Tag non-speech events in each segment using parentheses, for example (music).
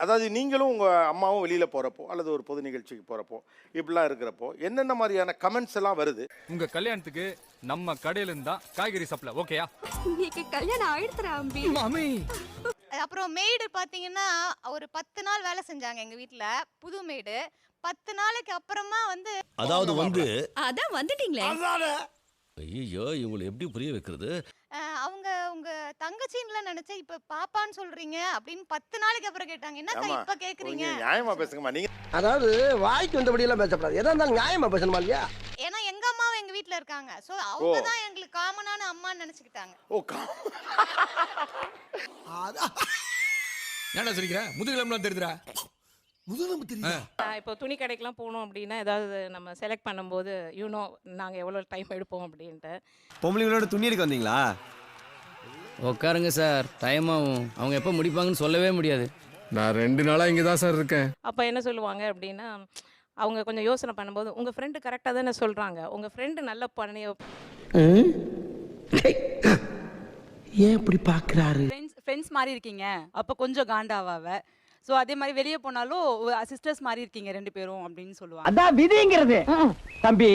அதாவது நீங்களும் உங்கள் அம்மாவும் வெளியில் போகிறப்போ அல்லது ஒரு பொது நிகழ்ச்சிக்கு போகிறப்போ இப்படிலாம் இருக்கிறப்போ என்னென்ன மாதிரியான கமெண்ட்ஸ் எல்லாம் வருது? உங்க கல்யாணத்துக்கு நம்ம கடையில இருந்தா காய்கறி சப்ளை ஓகேயா? இன்னைக்கு கல்யாணம் ஆயிடுத்துறா அம்பி. மாமி! அப்புறம் மெய்டு பார்த்தீங்கன்னா ஒரு பத்து நாள் வேலை செஞ்சாங்க எங்கள் வீட்டில் புது மெய்டு பத்து நாளைக்கு அப்புறமா வந்து அதாவது வந்து அதான் வந்துட்டீங்களே. ஐயோ இவங்களை எப்படி புரிய வைக்கிறது? உங்க தங்கச்சின்ல நினைச்சேன் இப்ப பாப்பான்னு சொல்றீங்க அப்படின்னு பத்து நாளைக்கு அப்புறம் கேட்டாங்க. என்னக்கா ஆமா. இப்ப கேக்குறீங்க? கொஞ்சம் நியாயமா பேசுங்கம்மா. நீங்க அதாவது வாய்க்கு வந்தபடி எல்லாம் பேசக்கூடாது எதா இருந்தாலும் நியாயமா பேசணுமா இல்லையா? ஏன்னா எங்க அம்மாவும் எங்க வீட்ல இருக்காங்க. சோ அவங்க தான் எங்களுக்கு காமனான அம்மான்னு நினைச்சுக்கிட்டாங்க. ஓ கா- (laughs) ஏன்டா சொல்லிக்கிற முதுகிலம்லாம் தெரியுதுடா. இப்போ துணி கடைக்கெலாம் போகணும் அப்படின்னா ஏதாவது நம்ம செலக்ட் பண்ணும்போது யூனோ நாங்கள் எவ்வளோ டைம் எடுப்போம்? அப்படின்ட்டு. பொம்பளைங்களோட துணி எடுக்க வந்தீங்களா? உட்காருங்க சார். டைம் ஆகும். அவங்க எப்போ முடிப்பாங்கன்னு சொல்லவே முடியாது. நான் ரெண்டு நாளா இங்க தான் சார் இருக்கேன். அப்போ என்ன சொல்லுவாங்க அப்படின்னா அவங்க கொஞ்சம் யோசனை பண்ணும்போது உங்கள் ஃப்ரெண்டு கரெக்டாக தானே சொல்கிறாங்க உங்கள் ஃப்ரெண்டு நல்ல பண்ணி ஏன் இப்படி பாக்குறாரு? ஃப்ரெண்ட்ஸ் ஃப்ரெண்ட்ஸ் மாதிரி இருக்கீங்க. அப்போ கொஞ்சம் காண்டாவாவ. ஸோ அதே மாதிரி வெளியே போனாலும் சிஸ்டர்ஸ் மாதிரி இருக்கீங்க ரெண்டு பேரும் அப்படின்னு சொல்லுவாங்க. அதான் விதிங்கிறது. தம்பி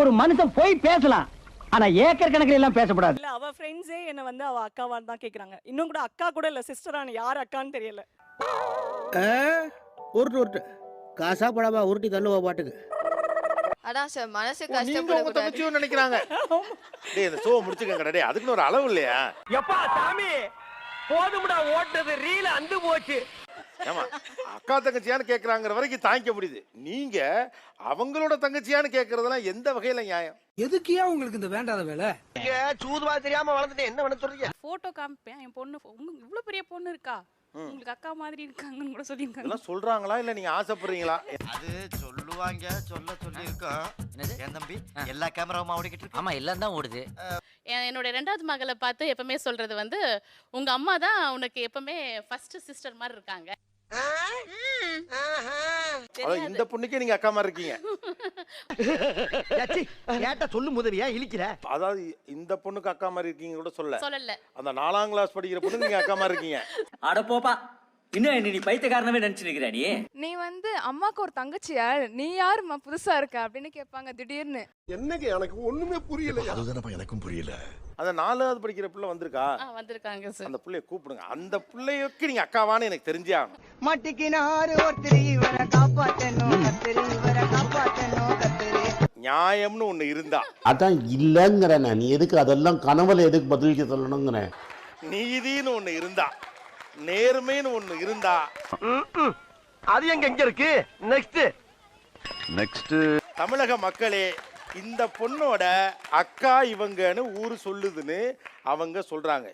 ஒரு மனுஷன் போய் பேசலாம். ஆனா ஏக்கர் கணக்கில் எல்லாம் பேசக்கூடாது இல்லை அவள் ஃப்ரெண்ட்ஸே என்னை வந்து அவள் அக்காவான்னு தான் கேட்குறாங்க இன்னும் கூட அக்கா கூட இல்லை சிஸ்டரான யார் அக்கான்னு தெரியல. உருட்டு உருட்டு. காசா படமா உருட்டி தள்ளுவா பாட்டுக்கு. அதான் சார் மனசு நீங்க உங்க தங்கச்சியும் நினைக்கிறாங்க. டேய் இந்த ஷோ முடிச்சுக்கங்கடா டேய் அதுக்குன்னு ஒரு அளவு இல்லையா? எப்பா சாமி போதும்டா ஓட்டது ரீல அந்து போச்சு. ஏமா அக்கா தங்கச்சியான்னு கேட்குறாங்கிற வரைக்கும் தாங்கிக்க முடியுது. நீங்க அவங்களோட தங்கச்சியான்னு கேட்கறதெல்லாம் எந்த வகையில நியாயம்? எதுக்கு ஏன் உங்களுக்கு இந்த வேண்டாத வேலை? சூதுவா தெரியாம வளர்ந்துட்டு என்ன பண்ண சொல்றீங்க? ஃபோட்டோ காமிப்பேன். என் பொண்ணு உங்களுக்கு இவ்வளோ பெரிய பொண்ணு இருக்கா? உங்களுக்கு அக்கா மாதிரி இருக்காங்கன்னு கூட சொல்லியிருக்காங்க. இதெல்லாம் சொல்றாங்களா? இல்ல நீங்க ஆசைப்படுறீங்களா? அது சொல்லுவாங்க சொல்ல சொல்லி இருக்கோம் என் தம்பி? எல்லா கேமராவும் ஓடிக்கிட்டு இருக்கு. ஆமா எல்லாம் தான் ஓடுது. என்னோட ரெண்டாவது மகளை பார்த்து எப்பவுமே சொல்கிறது வந்து உங்கள் அம்மா தான் உனக்கு எப்பவுமே ஃபர்ஸ்ட் சிஸ்டர் மாதிரி இருக்காங்க. இந்த பொண்ணுக்கே நீங்க அக்கா மாதிரி இருக்கீங்க. கேட்ட சொல்லு முதலியா இழிக்கிற? அதாவது இந்த பொண்ணுக்கு அக்கா மாதிரி இருக்கீங்க கூட சொல்ல சொல்லல. அந்த நாலாம் கிளாஸ் படிக்கிற பொண்ணு நீங்க அக்கா மாதிரி இருக்கீங்க. அட போப்பா இன்னும் என்ன நீ பைத்தியக்காரனவே நினைச்சிருக்கிற நீ? நீ வந்து அம்மாக்கு ஒரு தங்கச்சியா நீ யாரும்மா புதுசா இருக்க அப்படின்னு கேட்பாங்க திடீர்னு. என்னங்க எனக்கு ஒண்ணுமே புரியல அதுதானப்பா எனக்கும் புரியல. அந்த நாலாவது படிக்கிற பிள்ளை வந்திருக்கா? வந்திருக்காங்க சார் அந்த பிள்ளைய கூப்பிடுங்க. அந்த பிள்ளைக்கு நீங்க அக்காவான்னு எனக்கு தெரிஞ்சே ஆகணும். மாட்டிக்கினாரு ஒருத்தர் இவரை காப்பாத்தணும் கத்திரி இவரை காப்பாத்தணும் கத்திரி. நியாயம்னு ஒண்ணு இருந்தா. அதான் இல்லங்கிறேன் நீ எதுக்கு அதெல்லாம் கனவுல எதுக்கு பதிலுக்கு சொல்லணுங்கிறேன்? நீதின்னு ஒண்ணு இருந்தா. நேர்மைன்னு ஒண்ணு இருந்தா. அது எங்க எங்க இருக்கு? நெக்ஸ்ட் நெக்ஸ்ட் தமிழக மக்களே இந்த பொண்ணோட அக்கா இவங்கன்னு ஊரு சொல்லுதுன்னு அவங்க சொல்றாங்க.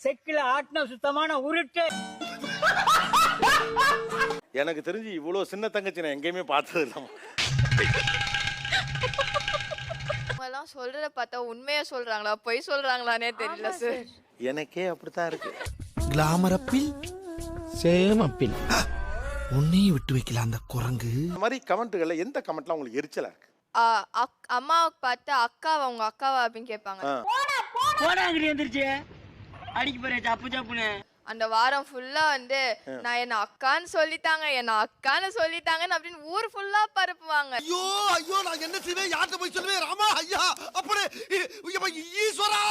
செக்கில ஆட்டின சுத்தமான உருட்டு. எனக்கு தெரிஞ்சு இவ்வளவு சின்ன தங்கச்சி நான் எங்கேயுமே பார்த்தது இல்லை. எல்லாம் சொல்றத பார்த்தா உண்மையா சொல்றாங்களா? பொய் சொல்றாங்களானே தெரியல சார். எனக்கே அப்படித்தான் இருக்கு. கிளாமரப்பில் சேமப்பில் (gasps) உன்னையும் விட்டு வைக்கல அந்த குரங்கு. இந்த மாதிரி கமெண்ட்டுகள்ல எந்த கமெண்ட்லாம் உங்களுக்கு எரிச்சலா இருக்கு? அம்மாவுக்கு பார்த்து அக்காவா உங்க அக்காவா அப்படின்னு கேட்பாங்க. ஆ. போடாங்கடி எந்திரிச்சு. அடிக்க போறேன் சப்பு சப்புன்னு. அந்த வாரம் ஃபுல்லா வந்து நான் என்ன அக்கான்னு சொல்லிட்டாங்க என்ன அக்கான்னு சொல்லிட்டாங்கன்னு அப்படின்னு ஊர் ஃபுல்லா பரப்புவாங்க. ஐயோ ஐயோ நான் என்ன செய்வேன்? யார்கிட்ட போய் சொல்லுவேன்? ராமா ஐயா அப்படி ஈஸ்வரா!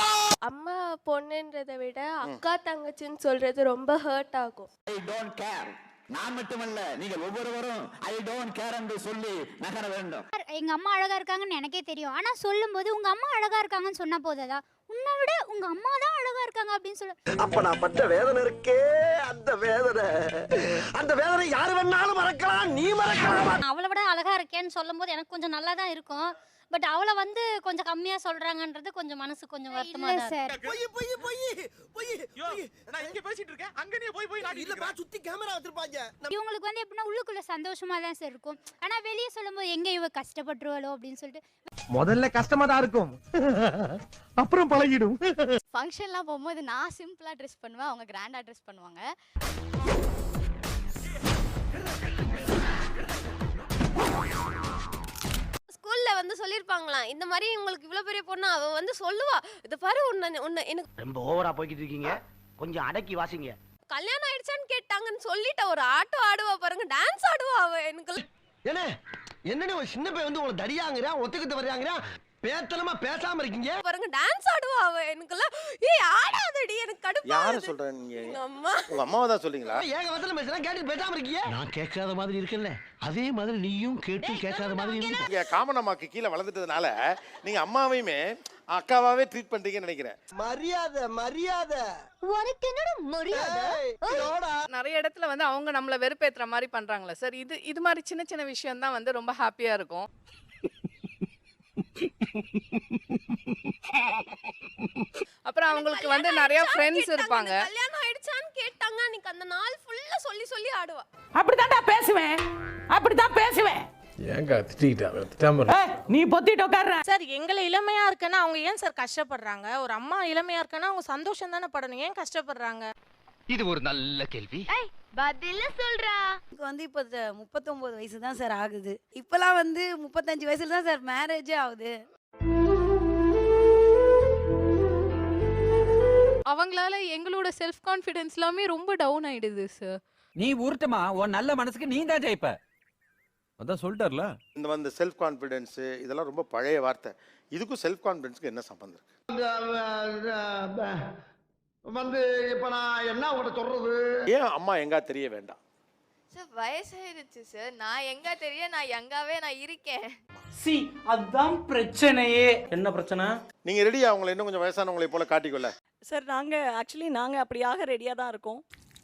அம்மா பொண்ணுன்றதை விட அக்கா தங்கச்சின்னு சொல்றது ரொம்ப ஹர்ட் ஆகும். ஐ டோன்ட் கேர் நான் மட்டுமல்ல நீங்கள் ஒவ்வொருவரும் ஐ டோன்ட் கேர் என்று சொல்லி நகர வேண்டும். எங்க அம்மா அழகா இருக்காங்கன்னு எனக்கே தெரியும். ஆனா சொல்லும் போது உங்க அம்மா அழகா இருக்காங்கன்னு சொன்ன போதா உன்னை விட உங்க அம்மா தான் அழகா இருக்காங்க அப்படின்னு சொல்ல. அப்ப நான் பட்ட வேதனை இருக்கே அந்த வேதனை. அந்த வேதனை யாரு வேணாலும் மறக்கலாம் நீ மறக்கலாம். அவளை விட அழகா இருக்கேன்னு சொல்லும்போது எனக்கு கொஞ்சம் நல்லா தான் இருக்கும். பட் அவளை வந்து கொஞ்சம் கம்மியா சொல்றாங்கன்றது கொஞ்சம் மனசு கொஞ்சம் வருத்தமா தான் சார். பொய் பொய் பொய் பொய் நான் இங்க பேசிட்டு இருக்கேன். அங்க நீ போய் போய் இல்லப்பா சுத்தி கேமரா வச்சிருப்பாங்க. இவங்களுக்கு வந்து எப்படின்னா உள்ளுக்குள்ள சந்தோஷமா தான் சார் இருக்கும். ஆனா வெளியே சொல்லும்போது எங்க இவ கஷ்டப்பட்டுருவாளோ அப்படின்னு சொல்லிட்டு முதல்ல கஷ்டமா தான் இருக்கும். அப்புறம் பழகிடும். ஃபங்க்ஷன்லாம் போகும்போது நான் சிம்பிளா ட்ரெஸ் பண்ணுவேன் அவங்க கிராண்டா ட்ரெஸ் பண்ணுவாங்க. ஸ்கூல்ல வந்து சொல்லிருப்பாங்களாம் இந்த மாதிரி உங்களுக்கு இவ்வளவு பெரிய பொண்ணு அவ வந்து சொல்லுவா. இத பாரு உன்னை உன்னை எனக்கு ரொம்ப ஓவரா போய்கிட்டு இருக்கீங்க. கொஞ்சம் அடக்கி வாசிங்க. கல்யாணம் ஆயிடுச்சான்னு கேட்டாங்கன்னு சொல்லிட்ட ஒரு ஆட்டம் ஆடுவா பாருங்க டான்ஸ் ஆடுவா அவ எனக்கு என்ன? என்னன்னு ஒரு சின்ன பையன் வந்து உங்களை தடியாங்கிறான் ஒத்துக்கிட்டு வர்றாங்கிறான்? பேத்தனமா பேசாம இருக்கீங்க? பாருங்க டான்ஸ் ஆடுவா அவ எனக்குலாம் ஏய் ஆடாதடி எனக்கு கடுப்பா யார சொல்ற நீங்க? அம்மா. உங்க அம்மாவை தான் சொல்றீங்களா? ஏக வசனம் பேசுறா கேட்டு பேசாம இருக்கீங்க நான் கேட்காத மாதிரி இருக்கல அதே மாதிரி நீயும் கேட்டு கேட்காத மாதிரி இருக்கு. நீங்க காமன் அம்மாக்கு கீழே வளர்ந்துட்டதுனால நீங்க அம்மாவையுமே அக்காவாவே ட்ரீட் பண்றீங்கன்னு நினைக்கிறேன். மரியாதை மரியாதை. உனக்கு என்னடா மரியாதை? நிறைய இடத்துல வந்து அவங்க நம்மள வெறுப்பேத்துற மாதிரி பண்றாங்களே. சார் இது இது மாதிரி சின்ன சின்ன விஷயம் தான் வந்து ரொம்ப ஹாப்பியா இருக்கும். அப்புறம் அவங்களுக்கு வந்து நிறைய ஃப்ரெண்ட்ஸ் இருப்பாங்க. கல்யாணம் ஆயிடுச்சான்னு கேட்டாங்க. அன்னைக்கு அந்த நாள் ஃபுல்லா சொல்லி சொல்லி ஆடுவா. அப்படித்தான்டா பேசுவேன். அப்படித்தான் பேசுவேன். ஏங்க திட்டிக்கிட்டா திட்டாம நீ பொத்திட்டு உட்கார்ற. சார் எங்களை இளமையா இருக்குன்னா அவங்க ஏன் சார் கஷ்டப்படுறாங்க? ஒரு அம்மா இளமையா இருக்குன்னா அவங்க சந்தோஷம் தானே படணும். ஏன் கஷ்டப்படுறாங்க? இது ஒரு நல்ல கேள்வி. பதில சொல்றா. வந்து இப்போ முப்பத்தொம்போது வயசு தான் சார் ஆகுது. இப்போலாம் வந்து முப்பத்தஞ்சு வயசுல தான் சார் மேரேஜே ஆகுது. அவங்களால எங்களோட செல்ஃப் கான்ஃபிடன்ஸ் எல்லாமே ரொம்ப டவுன் ஆயிடுது சார் நீ உருட்டுமா உன் நல்ல மனசுக்கு நீ தான் ஜெயிப்ப. அதான் சொல்லிட்டார்ல. இந்த வந்து செல்ஃப் கான்ஃபிடென்ஸ் இதெல்லாம் ரொம்ப பழைய வார்த்தை. இதுக்கும் செல்ஃப் கான்ஃபிடென்ஸ்க்கு என்ன சம்பந்தம் இருக்கு? வந்து இப்ப நான் என்ன உங்கள்கிட்ட சொல்றது? ஏன் அம்மா எங்கா தெரிய வேண்டாம்? சார் வயசாயிருச்சு சார் நான் எங்க தெரிய நான் எங்காவே நான் இருக்கேன். சி அதுதான் பிரச்சனையே. என்ன பிரச்சனை? நீங்க ரெடி அவங்களை இன்னும் கொஞ்சம் வயசானவங்களை போல காட்டிக்கொள்ள. சார் நாங்க ஆக்சுவலி நாங்க அப்படியாக ரெடியா தான் இருக்கோம்.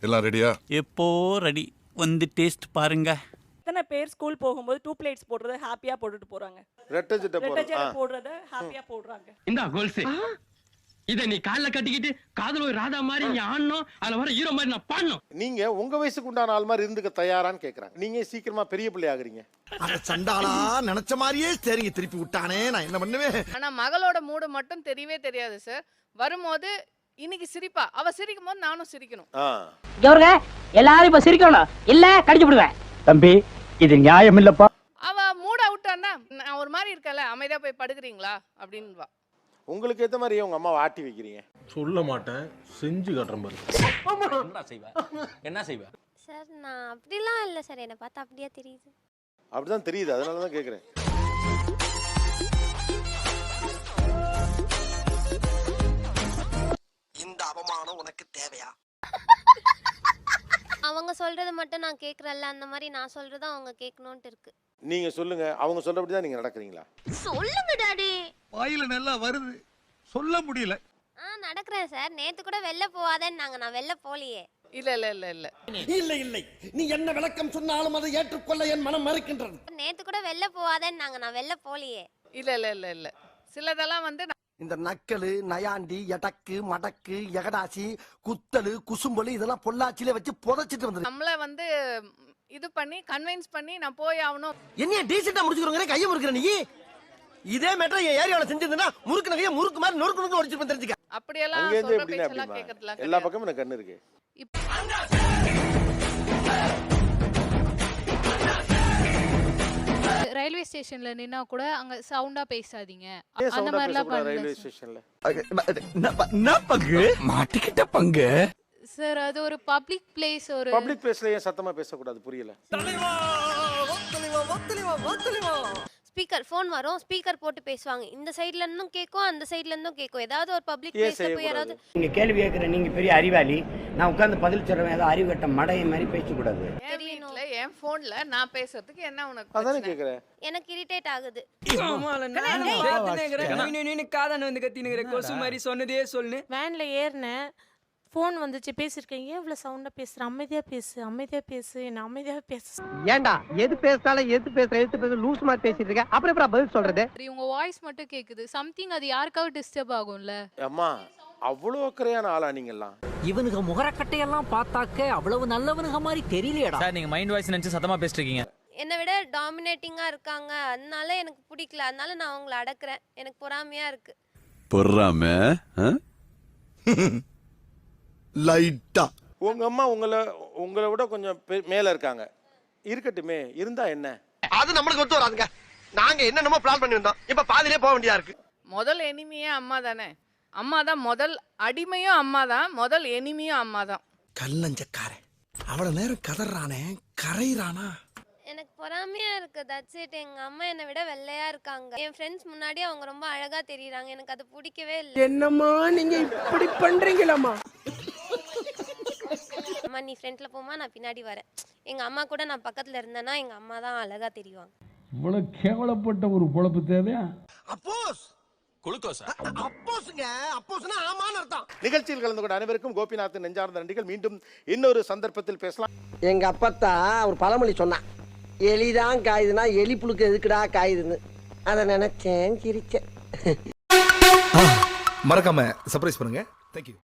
எல்லாம் ரெடியா எப்போ ரெடி வந்து டேஸ்ட் பாருங்க. எத்தனை பேர் ஸ்கூல் போகும்போது டூ பிளேட்ஸ் போடுறத ஹாப்பியா போட்டுட்டு போறாங்க. ரெட்டை ஜிட்ட. போடுறத ஹாப்பியா போடுறாங்க. இந்த கோல்ஸ் இத நீ கால்ல கட்டிக்கிட்டு காதல் ஒரு ராதா மாதிரி நீ ஆடணும். அதுல வர ஹீரோ மாதிரி நான் பாடணும். நீங்க உங்க வயசுக்கு உண்டான ஆள் மாதிரி இருந்துக்க தயாரான்னு கேக்குறாங்க. நீங்க சீக்கிரமா பெரிய பிள்ளை ஆகுறீங்க? அட சண்டாளா நினைச்ச மாதிரியே சரிங்க திருப்பி விட்டானே நான் என்ன பண்ணுவேன்? ஆனா மகளோட மூடு மட்டும் தெரியவே தெரியாது சார் வரும்போது இன்னைக்கு சிரிப்பா. அவ சிரிக்கும் போது நானும் சிரிக்கணும். ஆ. எல்லாரும் இப்ப சிரிக்கணும் இல்ல கடிச்சு விடுவேன். தம்பி இது நியாயம் இல்லப்பா அவ மூட அவுட்டான்னா நான் ஒரு மாதிரி இருக்கல அமைதியா போய் படுக்கிறீங்களா? அப்படின்வா உங்களுக்கு ஏத்த மாதிரி உங்க அம்மாவை ஆட்டி வைக்கிறீங்க? சொல்ல மாட்டேன். செஞ்சு காட்டுறேன் பாரு. என்ன செய்வ? என்ன செய்வ? சார் நான் அப்படிலாம் இல்ல சார். என்ன பார்த்தா அப்படியே தெரியுது. அப்படிதான் தெரியுது. அதனால தான் கேக்குறேன். இந்த அவமானம் உனக்கு தேவையா? அவங்க சொல்றது மட்டும் நான் கேக்குறல்ல அந்த மாதிரி நான் சொல்றது அவங்க கேட்கணும்ட்டு இருக்கு. நீங்க சொல்லுங்க. அவங்க சொல்றபடி தான் நீங்க நடக்கிறீங்களா? சொல்லுங்க டாடி. வாயில நல்லா வருது. சொல்ல முடியல. ஆ நடக்கிறேன் சார். நேத்து கூட வெளில போவாதேன்னு நாங்க. நான் வெளில போலியே இல்ல இல்ல இல்ல இல்ல. இல்லை இல்லை. நீ என்ன விளக்கம் சொன்னாலும் அதை ஏற்றுக்கொள்ள என் மனம் மறுக்கின்றது. நேத்து கூட வெளில போவாதேன்னு நாங்க. நான் வெளில போலியே இல்ல இல்ல இல்ல இல்ல. சிலதெல்லாம் வந்து இந்த நக்கலு நயாண்டி எடக்கு மடக்கு எகடாசி குத்தலு குசும்பலு இதெல்லாம் பொள்ளாச்சியில வச்சு புதைச்சிட்டு வந்தது. நம்மள வந்து இது பண்ணி கன்வின்ஸ் பண்ணி நான் போய் ஆகணும். என்னைய டீசெண்டா முடிச்சுக்கிறோங்க கையை முறுக்குற நீ? இதே மேட்டர் என் ஏரியாவில் செஞ்சிருந்தா முறுக்கு நகையை முறுக்கு மாதிரி நொறுக்கு நொறுக்கு உடச்சிட்டு தெரிஞ்சுக்க அப்படியெல்லாம் சொல்ற பேச்செல்லாம் அப்படிமா கேட்கறதுலாம் எல்லா. பக்கமும் எனக்கு கண்ணு இருக்கு. ரயில்வே ஸ்டேஷன்ல நின்னா கூட அங்க சவுண்டா பேசாதீங்க. ஏன் சவுண்டா பேசக்கூடாது ரயில்வே ஸ்டேஷன்ல? பங்கு? மாட்டிக்கிட்ட பங்கு? சார் அது ஒரு பப்ளிக் பிளேஸ் ஒரு பப்ளிக் பிளேஸ்ல ஏன் சத்தமா பேசக்கூடாது? புரியல. ஸ்பீக்கர் ஃபோன் வரும் ஸ்பீக்கர் போட்டு பேசுவாங்க. இந்த சைடுல இருந்தும் கேட்கும் அந்த சைடுல இருந்தும் கேட்கும் ஏதாவது ஒரு பப்ளிக் பிளேஸ்ல போய் யாராவது நீங்க கேள்வி கேட்குற நீங்க பெரிய அறிவாளி. நான் உட்காந்து பதில் சொல்றேன் ஏதோ அறிவு கட்ட மடைய மாதிரி பேசக்கூடாது வீட்ல என் போன்ல நான் பேசுறதுக்கு என்ன உனக்கு அதானே? கேக்குறேன். எனக்கு இரிட்டேட் ஆகுது. காதன் வந்து கத்தினுங்கிற கொசு மாதிரி சொன்னதே சொல்லு. வேன்ல ஏறினேன். ஃபோன் வந்துச்சு பேசியிருக்கேன் ஏன் இவ்வளோ சவுண்டாக பேசுற? அமைதியாக பேசு அமைதியாக பேசு என்ன அமைதியாக பேசு. ஏன்டா எது பேசினாலும் எது பேசுற எது பேசுற லூஸ் மாதிரி பேசிட்டு இருக்க? அப்புறம் எப்படி பதில் சொல்றது? உங்க வாய்ஸ் மட்டும் கேக்குது. சம்திங் அது யாருக்காவது டிஸ்டர்ப் ஆகும்ல? அம்மா அவ்வளோ அக்கறையான ஆளா நீங்கெல்லாம்? இவனுக்கு முகரக்கட்டையெல்லாம் பார்த்தாக்க அவ்வளவு நல்லவனுங்க மாதிரி தெரியலையடா. சார் நீங்க மைண்ட் வாய்ஸ் நினைச்சு சத்தமா பேசிட்டு இருக்கீங்க என்னை விட டாமினேட்டிங்கா இருக்காங்க. அதனால எனக்கு பிடிக்கல. அதனால நான் அவங்கள அடக்குறேன். எனக்கு பொறாமையா இருக்கு. பொறாம லைட்டா. உங்க அம்மா உங்களை உங்களை விட கொஞ்சம் பெ- மேல இருக்காங்க. இருக்கட்டுமே இருந்தா என்ன? அது நம்மளுக்கு ஒத்து வராதுங்க. நாங்க என்னென்னமோ பிளான் பண்ணி வந்தோம் இப்ப பாதியிலே போக வேண்டியதா இருக்கு. முதல் எனிமியே அம்மா தானே. அம்மா தான் முதல் அடிமையும் அம்மா தான் முதல் எனிமியும் அம்மா தான். கல்லஞ்சக்காரன். அவ்வளவு நேரம் கதறானே கரையிறானா? எனக்கு பொறாமையா இருக்கு தட்ஸ் இட் எங்க அம்மா என்னை விட வெள்ளையா இருக்காங்க. என் ஃப்ரெண்ட்ஸ் முன்னாடி அவங்க ரொம்ப அழகா தெரியுறாங்க. எனக்கு அது பிடிக்கவே இல்லை. என்னம்மா நீங்க இப்படி பண்றீங்களாமா அம்மா நீ ஃப்ரண்ட்ல போமா நான் பின்னாடி வரேன். எங்க அம்மா கூட நான் பக்கத்துல இருந்தேன்னா எங்க அம்மா தான் அழகா தெரிவாங்க. இவ்வளவு கேவலப்பட்ட ஒரு பொழப்பு தேவையா? அப்போஸ்! குளுக்கோஸ்? அப்போஸ்ங்க. அப்போஸ்னா ஆமான்னு அர்த்தம். நிகழ்ச்சியில் கலந்து கொண்ட அனைவருக்கும் கோபிநாத் நெஞ்சார்ந்த நன்றிகள். மீண்டும் இன்னொரு சந்தர்ப்பத்தில் பேசலாம். எங்க அப்பத்தா ஒரு பழமொழி சொன்னான் எலிதான் காயுதுன்னா எலி புழுக்கு எதுக்குடா காயுதுன்னு? அதை நினைச்சேன் சிரிச்சேன். மறக்காம சர்ப்ரைஸ் பண்ணுங்க. தேங்க்யூ